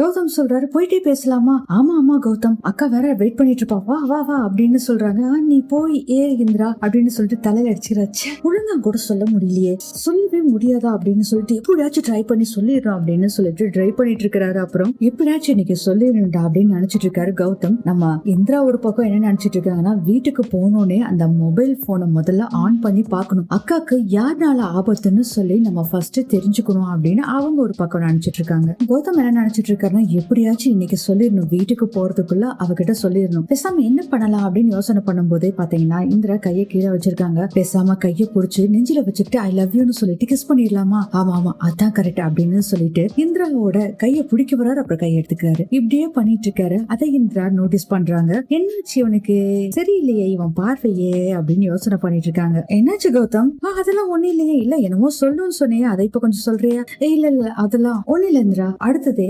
கௌதம் சொல்றாரு போயிட்டே பேசலாமா? ஆமா ஆமா கௌதம். அக்கா வேற வெயிட் பண்ணிட்டு இருப்பா வா வா வா அப்படின்னு சொல்றாங்க. நீ போய் ஏ இந்திரா அப்படின்னு சொல்லிட்டு தலையில அடிச்சிடாச்சு ஒழுங்கா கூட சொல்ல முடியலையே. சொல்லவே முடியாதா? அப்படின்னு சொல்லிட்டு எப்படியாச்சும் ட்ரை பண்ணி சொல்லிடுறோம் அப்படின்னு சொல்லிட்டு ட்ரை பண்ணிட்டு இருக்காரு அப்புறம் எப்படியாச்சும் இன்னைக்கு சொல்லிடுண்டா அப்படின்னு நினைச்சிட்டு இருக்காரு கௌதம். நம்ம இந்திரா ஒரு பக்கம் என்ன நினைச்சிட்டு இருக்காங்கன்னா வீட்டுக்கு போனோடனே அந்த மொபைல் போனை முதல்ல ஆன் பண்ணி பார்க்கணும். அக்காக்கு யாருனால ஆபத்துன்னு சொல்லி நம்ம ஃபர்ஸ்ட் தெரிஞ்சுக்கணும் அப்படின்னு அவங்க ஒரு பக்கம் நினைச்சிட்டு இருக்காங்க கௌதம் என்ன நினைச்சிட்டு இருக்காருன்னா எப்படியாச்சும் இன்னைக்கு சொல்லிடணும். வீட்டுக்கு போறதுக்குள்ள அவகிட்ட சொல்லிடணும். பேசாம என்ன பண்ணலாம் அப்படின்னு யோசனை பண்ணும் போதே பாத்தீங்கன்னா இந்திரா கையை கீழே வச்சிருக்காங்க. பேசாம கையை புடிச்சு நெஞ்சில வச்சுட்டு ஐ லவ் யூன்னு சொல்லிட்டு கிஸ் பண்ணிடலாமா? ஆமா ஆமா அதான் கரெக்ட் அப்படின்னு சொல்லிட்டு இந்திராவோட கையை பிடிக்க வராரு அப்புறம் கையை எடுத்துக்கிறாரு. இப்படியே பண்ணிட்டு இருக்காரு. அதை இந்திரா நோட்டீஸ் பண்றாங்க. என்னாச்சு இவனுக்கு சரியில்லையே இவன் பார்வையே அப்படின்னு யோசனை பண்ணிட்டு இருக்காங்க. என்னாச்சு கௌதம்? அதெல்லாம் ஒண்ணு இல்லையே. இல்ல என்னமோ சொல்லணும்னு சொன்னியே. அதை இப்ப கொஞ்சம் சொல்றியா? இல்ல இல்ல அதெல்லாம் ஒண்ணு இல்ல இந்திரா. அடுத்தது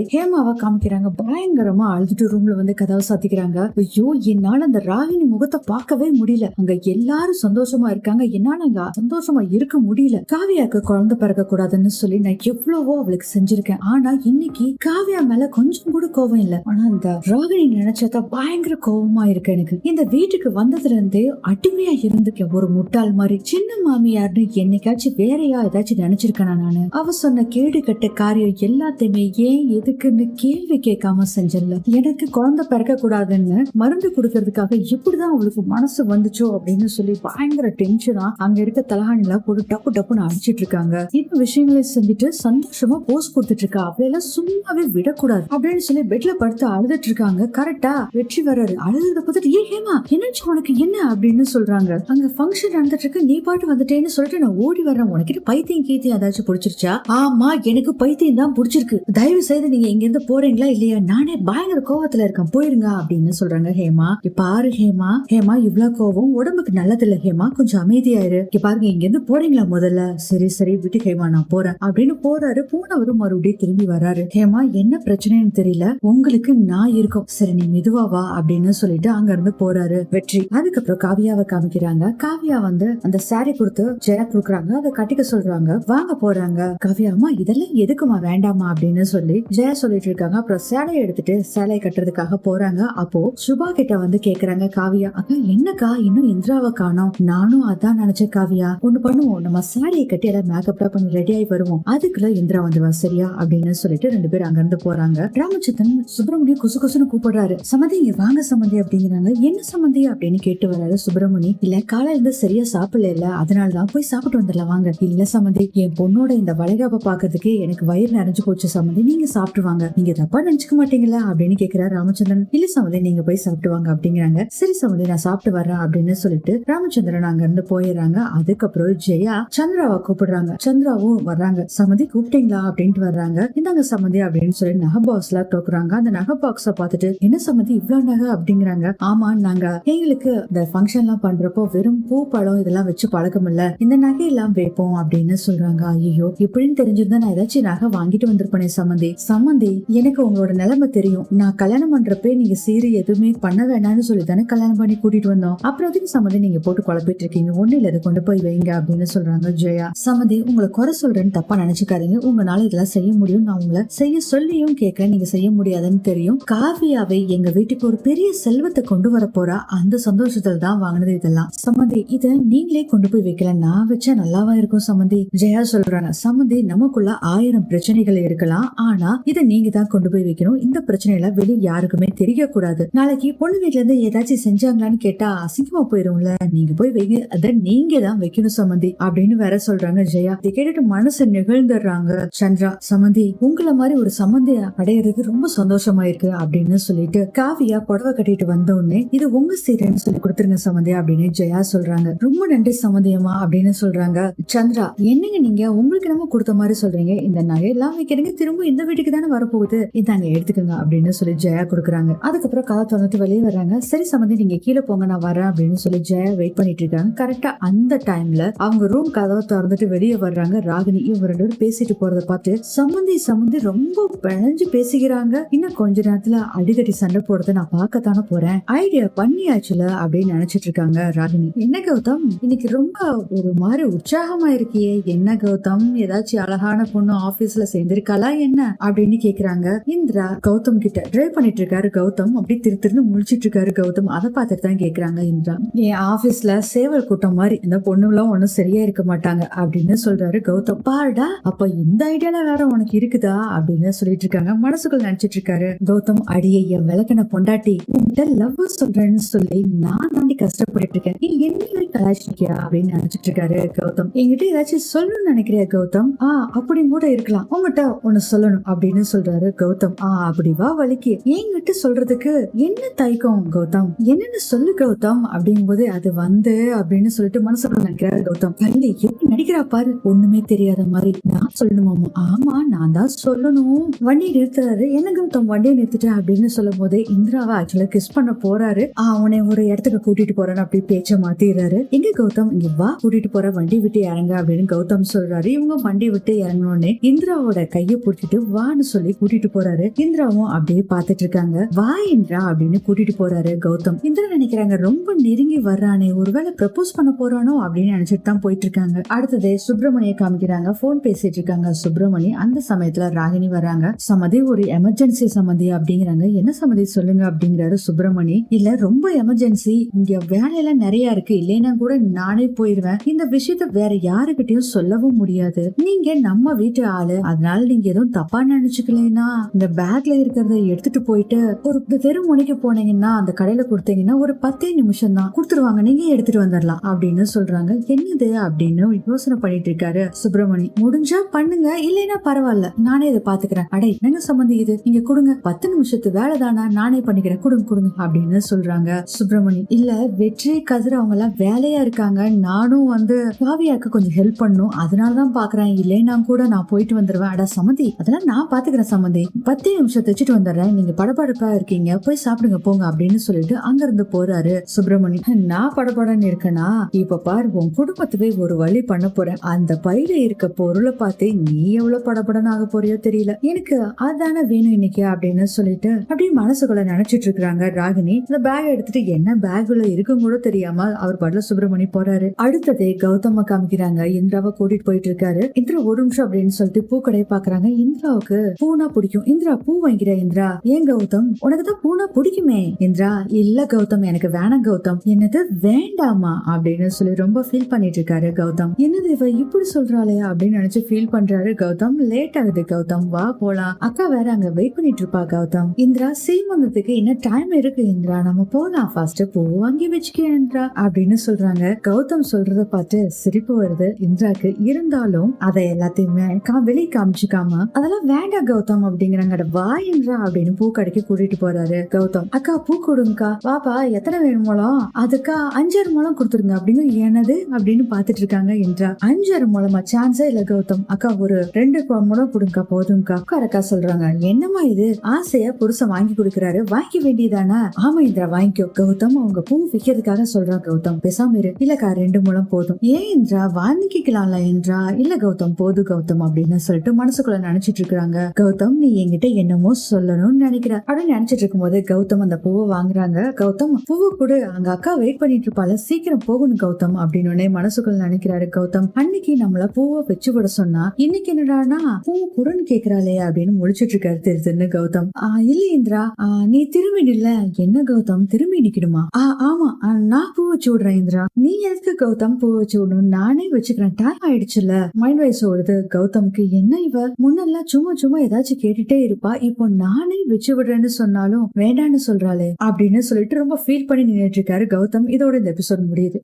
ஹேமாவை காமிக்கிறாங்க. பயங்கரமா அழுதுட்டு ரூம்ல வந்து கதவை சாத்திக்கிறாங்க. ஐயோ என்னால அந்த ராகினி முகத்தை பார்க்கவே முடியல. அங்க எல்லாரும் சந்தோஷமா இருக்காங்க. என்னால அங்க சந்தோஷமா இருக்க முடியல. காவியாக்கு குழந்தை பிறக்க கூடாதுன்னு சொல்லி நான் எவ்வளவோ அவளுக்கு செஞ்சிருக்கேன். ஆனா இன்னைக்கு காவியா மேல கொஞ்சம் கூட கோவம் இல்ல. ஆனா அந்த ராகினி நினைச்சதா பயங்கர கோவமா இருக்கு எனக்கு. இந்த வீட்டுக்கு வந்ததுல இருந்தே அடிமையா இருந்துக்கேன் ஒரு முட்டாள் மாதிரி. சின்ன மாமியார்னு என்னைக்காச்சும் வேறையா ஏதாச்சும் நினைச்சிருக்கேனா நானு? அவ சொன்ன கேடு கட்ட காரியம் எல்லாத்தையுமே ஏன் எதுக்குன்னு கேள்வி கேட்காம செஞ்சல எனக்கு குழந்தை பிறக்க கூடாதுன்னு மருந்து கொடுக்கறதுக்காக எப்படிதான் அவளுக்கு மனசு வந்துச்சோ அப்படின்னு சொல்லி பயங்கர டென்ஷனா அங்க இருக்க தலகாணில போட்டு டப்பு டப்புன்னு அடிச்சிட்டு இருக்காங்க. இந்த விஷயங்களை செஞ்சுட்டு சந்தோஷமா போஸ் கொடுத்துட்டு இருக்கா. அப்படியெல்லாம் சும்மாவே விடக்கூடாது அப்படின்னு சொல்லி பெட்ல படுத்து அழுதுட்டு இருக்காங்க. கரெக்டா வெற்றி வர்றாரு. அழுதுறத பார்த்துட்டு ஏ ஹேமா என்னச்சு உனக்கு என்ன? அப்படின்னு சொல்றாங்க. அங்க ஃபங்க்ஷன் நடந்துட்டு இருக்கு. நீ பாட்டு வந்துட்டேன்னு சொல்லிட்டு நான் ஓடி வர்றேன். உனக்கு பைத்தியம் கீத்தியம் ஏதாச்சும் பிடிச்சிருச்சா? ஆமா எனக்கு பைத்தியம் தான் பிடிச்சிருக்கு. தயவு செய்து நீங்க இங்க இருந்து போறீங்களா இல்லையா? நானே பயங்கர கோவத்துல இருக்கேன். போயிருங்க அப்படின்னு சொல்றாங்க ஹேமா. பாரு ஹேமா. ஹேமா இவ்ளோ கோவம். உடம்புக்கு நல்லது இல்ல ஹேமா. கொஞ்சம் அமைதியாயிரு. இங்க பாருங்க இங்க இருந்து போறீங்களா முதல்ல? சரி சரி விட்டு ஹேமா நான் போறேன். அப்படின்னு போறாரு. போனவரும் மறுபடியும் திரும்பி வராரு. ஹேமா என்ன பிரச்சனைன்னு தெரியல. உங்களுக்கு நான் இருக்கும். சரி நீ மெதுவா வா அப்படின்னு சொல்லிட்டு அங்க இருந்து போறாரு. வெற்றி. அதுக்கப்புறம் காவியாவை காமிக்கிறாங்க. காவியா வந்து அந்த சாரி கொடுத்து ஜெயா கொடுக்குறாங்க. அதை கட்டிக்க சொல்றாங்க. வாங்க போறாங்க. காவியா அம்மா இதெல்லாம் எதுக்குமா வேண்டாமா அப்படின்னு சொல்லி ஜெயா சொல்லிட்டு இருக்காங்க அப்புறம் சேலையை எடுத்துட்டு சேலையை கட்டுறதுக்காக போறாங்க. அப்போ சுபா கிட்ட வந்து கேக்குறாங்க காவியா அக்கா என்னக்கா? இன்னும் இந்திராவை காணோம். நானும் அதான் நினைச்சேன் காவியா. ஒண்ணு பண்ணுவோம். நம்ம சேலையை கட்டி எல்லாம் மேக்கப் பண்ணி ரெடி ஆகி வருவோம். அதுக்குள்ள இந்திரா வந்துருவா. சரியா? அப்படின்னு சொல்லிட்டு ரெண்டு பேரும் அங்க இருந்து போறாங்க. ராமச்சந்திரன் சுப்பிரமணியம் குசு குசுன்னு கூப்பிடுறாரு. சமந்தி இங்க வாங்க சமந்தி அப்படிங்கிறாங்க. என்ன சமந்தி? அப்படின்னு கேட்டு வராரு சுப்பிரமணி. இல்ல காலையில இருந்து சரியா சாப்பிடல இல்ல. அதனாலதான் போய் சாப்பிட்டு வந்துடலாம். வாங்க. இல்ல சமந்தி என் பொண்ணோட இந்த வளைகாப்ப பாக்குறதுக்கு எனக்கு வயிறு நிறைஞ்சு போச்சு சமந்தி. நீங்க சாப்பிட்டு வாங்க. நீங்க தப்பா நினைச்சுக்க மாட்டீங்களா அப்படின்னு கேக்குறாரு ராமச்சந்திரன். இல்ல சமதி நீங்க போய் சாப்பிட்டு வாங்க அப்படிங்கிறாங்க. சரி சமந்தி நான் சாப்பிட்டு வர்றேன் அப்படின்னு சொல்லிட்டு ராமச்சந்திரன் அங்க இருந்து போயிடுறாங்க. அதுக்கப்புறம் ஜெயா சந்திராவை கூப்பிடுறாங்க. சந்திராவும் வர்றாங்க. சமதி கூப்பிட்டீங்களா அப்படின்ட்டு வர்றாங்க. இந்தாங்க சமதி அப்படின்னு சொல்லி நகை பாக்ஸ் எல்லாம் தோக்குறாங்க. அந்த நகை பாக்ஸ பார்த்துட்டு என்ன சமதி இவ்வளவு நகை? அப்படிங்கிறாங்க. ஆமா நாங்க எங்களுக்கு இந்த ஃபங்க்ஷன் எல்லாம் பண்றப்போ வெறும் பூ பழம் இதெல்லாம் வச்சு பழக்கம் இல்ல இந்த நகை எல்லாம் வைப்போம் அப்படின்னு சொல்றாங்க. ஐயோ இப்படின்னு தெரிஞ்சிருந்தா நான் ஏதாச்சும் நகை வாங்கிட்டு வந்திருப்பேனே சமந்தி. சமந்தி எனக்கு உங்களோட நிலைமை தெரியும். நான் கல்யாணம் பண்றப்பே நீங்க சீரு எதுவுமே பண்ண வேணாம்னு சொல்லி தானே கல்யாணம் பண்ணி கூட்டிட்டு வந்தோம். அப்புறம் அதுக்கு சம்மந்தி நீங்க போட்டு குழப்பிட்டு இருக்கீங்க. ஒண்ணு இல்ல கொண்டு போய் வைங்க அப்படின்னு சொல்றாங்க ஜெயா. சம்மந்தி உங்களை குறை சொல்றேன்னு தப்பா நினைச்சுக்காதீங்க. உங்களால இதெல்லாம் செய்ய முடியும். நான் உங்களை செய்ய சொல்லியும் கேட்க நீங்க செய்ய முடியாதுன்னு தெரியும். காவியாவை எங்க வீட்டுக்கு ஒரு பெரிய செல்வத்தை கொண்டு வர போறா. அந்த சந்தோஷத்துல தான் வாங்கினது இதெல்லாம். சமந்தி இத நீங்களே கொண்டு போய் வைக்கல. நான் வச்சா நல்லாவா இருக்கும் சமந்தி ஜெயா சொல்றாங்க. சமந்தி நமக்குள்ள ஆயிரம் பிரச்சனைகள் இருக்கலாம். ஆனா இத நீங்க தான் கொண்டு போய் வைக்கணும். இந்த பிரச்சனை எல்லாம் வெளியே யாருக்குமே தெரியக்கூடாது. நாளைக்கு பொண்ணு வீட்ல இருந்து ஏதாச்சும் செஞ்சாங்களான்னு கேட்டா அசிங்கமா போயிரும்ல. நீங்க போய் வைங்க. அத நீங்க தான் வைக்கணும் சமந்தி அப்படின்னு வேற சொல்றாங்க ஜெயா. இதை கேட்டுட்டு மனசு நிகழ்ந்துடுறாங்க சந்திரா. சமந்தி உங்களை மாதிரி ஒரு சமந்தி அடையிறது ரொம்ப சந்தோஷமா இருக்கு அப்படின்னு சொல்லிட்டு காவியா புடவை கட்டிட்டு வந்த உடனே இது உங்க சீரன்னு சொல்லி கொடுத்துருங்க சமந்தி அப்படின்னு ஜெயா சொல்றாங்க. ரொம்ப நன்றி சமந்தியமா அப்படின்னு சொல்றாங்க சந்திரா. என்னங்க நீங்க? உங்களுக்கு நம்ம கொடுத்த மாதிரி சொல்றீங்க. இந்த நகையெல்லாம் வைக்கிறீங்க. திரும்ப இந்த வீட்டுக்கு தானே வரப்போகுது? இதாங்க எடுத்துக்கோங்க அப்படின்னு சொல்லி ஜெயா கொடுக்குறாங்க. அதுக்கப்புறம் கதை திறந்துட்டு வெளியே வர்றாங்க. சரி சம்மந்தி நீங்க கீழே போங்க நான் வரேன் அப்படின்னு சொல்லி ஜெயா வெயிட் பண்ணிட்டு இருக்காங்க. கரெக்டா அந்த டைம்ல அவங்க ரூம் கதவை திறந்துட்டு வெளியே வர்றாங்க. ராகினி இவங்க ரெண்டு பேரும் பேசிட்டு போறத பார்த்து சம்மந்தி சம்மந்தி ரொம்ப பிழைஞ்சு பேசிக்கிறாங்க. இன்னும் கொஞ்ச நேரத்துல அடிக்கடி சண்டை போடுறத நான் பார்க்கத்தானே போறேன். ஐடியா பண்ணியாச்சுல அப்படின்னு நினைச்சிட்டு இருக்காங்க ராகினி. என்ன கௌதம்? இன்னைக்கு ரொம்ப ஒரு மாதிரி உற்சாகமா இருக்கியே என்ன கௌதம்? ஏதாச்சும் அழகான பொண்ணு ஆபீஸ்ல சேர்ந்திருக்காளா என்ன? அப்படின்னு கேக்குறாங்க. காமிக்கிறாங்க இந்திரா கௌதம் கிட்ட டிரைவ் பண்ணிட்டு இருக்காரு கௌதம். அப்படி திரு திருன்னு முழிச்சிட்டு இருக்காரு கௌதம். அதை பார்த்துட்டு தான் கேக்குறாங்க இந்திரா. என் ஆபீஸ்ல சேவல் கூட்டம் மாதிரி இந்த பொண்ணுலாம் ஒண்ணும் சரியா இருக்க மாட்டாங்க அப்படின்னு சொல்றாரு கௌதம். பாருடா அப்ப இந்த ஐடியால வேற உனக்கு இருக்குதா அப்படின்னு சொல்லிட்டு இருக்காங்க. மனசுக்குள் நினைச்சிட்டு இருக்காரு கௌதம். அடியை என் விளக்கண பொண்டாட்டி உன்கிட்ட லவ் சொல்றேன்னு சொல்லி நான் தாண்டி கஷ்டப்பட்டு இருக்கேன். நீ என்ன கலாச்சிருக்கியா அப்படின்னு நினைச்சிட்டு இருக்காரு கௌதம். என்கிட்ட ஏதாச்சும் சொல்லணும்னு நினைக்கிறியா கௌதம்? ஆ அப்படி கூட இருக்கலாம். உங்ககிட்ட ஒண்ணு சொல்லணும் அப்படின்னு சொல்றாரு கௌதம். ஆ அப்படி வா வலிக்கு என்கிட்ட சொல்றதுக்கு என்ன தயக்கம் கௌதம்? என்னன்னு சொல்லு கௌதம்? அப்படிங்கும்போது அது வந்து அப்படின்னு சொல்லிட்டு மனசுக்குள்ள நினைக்கிறாரு கௌதம். கல்வி எப்படி நடிக்கிறா பாரு? ஒண்ணுமே தெரியாத மாதிரி. நான் சொல்லணுமாமா ஆமா நான் தான் சொல்லணும். வண்டியை நிறுத்துறாரு. என்ன கௌதம் வண்டியை நிறுத்திட்டு? அப்படின்னு சொல்லும் போது இந்திராவை ஆக்சுவலா கிஸ் பண்ண போறாரு. அவனை ஒரு இடத்துக்கு கூட்டிட்டு போறேன்னு அப்படி பேச்ச மாத்திடுறாரு. எங்க கௌதம்? இங்க வா கூட்டிட்டு போற வண்டி விட்டு இறங்க அப்படின்னு கௌதம் சொல்றாரு. இவங்க வண்டி விட்டு இறங்கினோடனே இந்திராவோட கையை பிடிச்சிட்டு வான்னு சொல்லி கூட்டிட்டு போறாரு. இந்திராவும் அப்படியே பாத்துட்டு இருக்காங்க. வா இந்திரா அப்படின்னு கூட்டிட்டு போறாரு கௌதம். இந்திரா நினைக்கிறாங்க ரொம்ப நெருங்கி வர்றானே ஒருவேளை ப்ரப்போஸ் பண்ண போறானோ அப்படின்னு நினைச்சிட்டு தான் போயிட்டு இருக்காங்க. அடுத்தது சுப்பிரமணிய காமிக்கிறாங்க. போன் பேசிட்டு இருக்காங்க. சுப்பிரமணி அந்த சமயத்துல ராகினி வராங்க சமதி ஒரு எமர்ஜென்சி சமதி அப்படிங்கிறாங்க. என்ன சமதி சொல்லுங்க அப்படிங்கிறாரு சுப்பிரமணி. இல்ல ரொம்ப எமர்ஜென்சி இங்க வேலையெல்லாம் நிறைய இருக்கு. இல்லைன்னா கூட நானே போயிருவேன். இந்த விஷயத்த வேற யாருக்கிட்டயும் சொல்லவும் முடியாது. நீங்க நம்ம வீட்டு ஆளு. அதனால நீங்க எதுவும் தப்பா நினைச்சுக்கலைன்னா இந்த பேக்ல இருக்கிறத எடுத்துட்டு போயிட்டு ஒரு தெரு முனைக்கு போனீங்கன்னா அந்த கடையில கொடுத்தீங்கன்னா ஒரு பத்தே நிமிஷம் தான் கொடுத்துருவாங்க நீங்க எடுத்துட்டு வந்துடலாம் அப்படின்னு சொல்றாங்க. என்னது? அப்படின்னு யோசனை பண்ணிட்டு இருக்காரு சுப்பிரமணி. முடிஞ்சா பண்ணுங்க இல்லைன்னா பரவாயில்ல. நானே இதை பாத்துக்கிறேன். அடே என்ன சம்பந்தி இது? நீங்க கொடுங்க பத்து நிமிஷத்து வேலை தானா? நானே பண்ணிக்கிறேன். கொடுங்க கொடுங்க அப்படின்னு சொல்றாங்க சுப்பிரமணி. இல்ல வெற்றி கதிர் அவங்க எல்லாம் வேலையா இருக்காங்க. நானும் வந்து காவியாக்கு கொஞ்சம் ஹெல்ப் பண்ணும். அதனாலதான் பாக்குறேன். இல்லைன்னா கூட நான் போயிட்டு வந்துருவேன். அடா சமதி அதெல்லாம் நான் பாத்துக்கிறேன் சம்மந்தி பத்து நிமிஷம் தைச்சிட்டு வந்துடுறேன் நீங்க படபடப்பா இருக்கீங்க. போய் சாப்பிடுங்க போங்க அப்படின்னு சொல்லிட்டு அங்க இருந்து போறாரு சுப்பிரமணி. நான் படபடன்னு இருக்கேனா? இப்ப பாரு உன் குடும்பத்துவே ஒரு வழி பண்ண போறேன். அந்த பையில இருக்க பொருளை பார்த்து நீ எவ்வளவு படபடன் ஆக போறியோ தெரியல. எனக்கு அதான வேணும் இன்னைக்கு அப்படின்னு சொல்லிட்டு அப்படியே மனசுக்குள்ள நினைச்சிட்டு இருக்காங்க ராகினி. இந்த பேக் எடுத்துட்டு என்ன பேக்ல இருக்கும் கூட தெரியாம அவர் பாடல சுப்பிரமணி போறாரு. அடுத்ததே கௌதம காமிக்கிறாங்க. இந்திராவை கூட்டிட்டு போயிட்டு இருக்காரு. இந்திரா ஒரு நிமிஷம் அப்படின்னு சொல்லிட்டு பூக்கடையை பாக்குறாங்க இந்திராவுக்கு பூனா பிடிக்கும். இந்திரா பூ வாங்கிற இந்திரா. ஏன் கௌதம்? உனக்கு தான் பூனா பிடிக்குமே. இந்திரா இல்ல கௌதம் எனக்கு வேணாம் கௌதம். என்னது? வேண்டாமா? அப்படின்னு சொல்லி ரொம்ப ஃபீல் பண்ணிட்டு இருக்காரு கௌதம். என்னது இவ இப்படி சொல்றாளே அப்படின்னு நினைச்சு ஃபீல் பண்றாரு கௌதம். லேட் ஆகுது கௌதம். வா போலாம். அக்கா வேற அங்க வெயிட் பண்ணிட்டு இருப்பா கௌதம். இந்திரா சீமந்தத்துக்கு என்ன டைம் இருக்கு இந்திரா? நம்ம போலாம். ஃபர்ஸ்ட் பூ வாங்கி வச்சுக்க இந்திரா. அப்படின்னு சொல்றாங்க. கௌதம் சொல்றத பார்த்து சிரிப்பு வருது. இந்திராக்கு இருந்தாலும் அதை எல்லாத்தையுமே வெளியே காமிச்சுக்காம அதெல்லாம் வேண்டாம் கௌதம். அப்படிங்கிறாங்க அட வா அப்படின்னு பூ கடைக்கு கூட்டிட்டு போறாரு கௌதம். அக்கா பூ கொடுங்கக்கா. வாப்பா எத்தனை வேணுமோலாம் அதுக்கா அஞ்சாறு மூலம் கொடுத்துருங்க அப்படின்னு என்னது? அப்படின்னு பாத்துட்டு இருக்காங்க என்றா. அஞ்சாறு மூலமா சான்ஸே இல்ல கௌதம். அக்கா ஒரு ரெண்டு கொ- முழம் கொடுங்கக்கா. போதும்க்கா. உட்காரக்கா சொல்றாங்க. என்னம்மா இது? ஆசையா புருஷன் வாங்கி கொடுக்கறாரு. வாங்கி வேண்டியதானா? ஆமா இந்திரா வாங்கிக்கோ. கௌதம் அவங்க பூ விற்கிறதுக்காக சொல்றான் கௌதம். பேசாம இரு. இல்லக்கா ரெண்டு மூலம் போதும். ஏன் என்றா வாங்கிக்கலாம்ல என்றா இல்ல கௌதம் போது கௌதம். அப்படின்னு சொல்லிட்டு மனசுக்குள்ள நினைச்சிட்டு இருக்காங்க கௌதம். நீ என்கிட்ட என்னமோ சொல்லணும்னு நினைக்கிற. அப்படின்னு நினைச்சிட்டு இருக்கும்போது கௌதம் அந்த பூவை வாங்குறாங்க. கௌதம் பூவை கொடு. அங்க அக்கா வெயிட் பண்ணிட்டு இருப்பால சீக்கிரம் போகணும் கௌதம். அப்படின்னு உடனே மனசுக்குள்ள நினைக்கிறாரு கௌதம். அன்னைக்கு நம்மள பூவை வச்சு விட சொன்னா இன்னைக்கு என்னடானா பூ குரன் கேக்குறாளே அப்படின்னு முடிச்சிட்டு இருக்காரு திரு திருன்னு கௌதம். இல்ல இந்திரா. நீ திரும்பி நில்ல. என்ன கௌதம்? திரும்பி நிக்கணுமா? ஆமா. நான் பூ வச்சு விடுறேன் இந்திரா. நீ எதுக்கு கௌதம் பூ வச்சு விடணும் நானே வச்சுக்கிறேன். டைம் ஆயிடுச்சுல. மைண்ட் வைஸ் ஓடுது கௌதம்க்கு என்ன இவ? முன்னெல்லாம் சும்மா சும்மா ஏதாச்சும் கேட்டுட்டே இருப்பா. இப்போ நானே வச்சு விடுறேன்னு சொன்னாலும் வேண்டான்னு சொல்றாளே அப்படின்னு சொல்லிட்டு ரொம்ப ஃபீல் பண்ணி நின்னுட்டு இருக்காரு கௌதம். இதோட இந்த எபிசோட் முடியுது.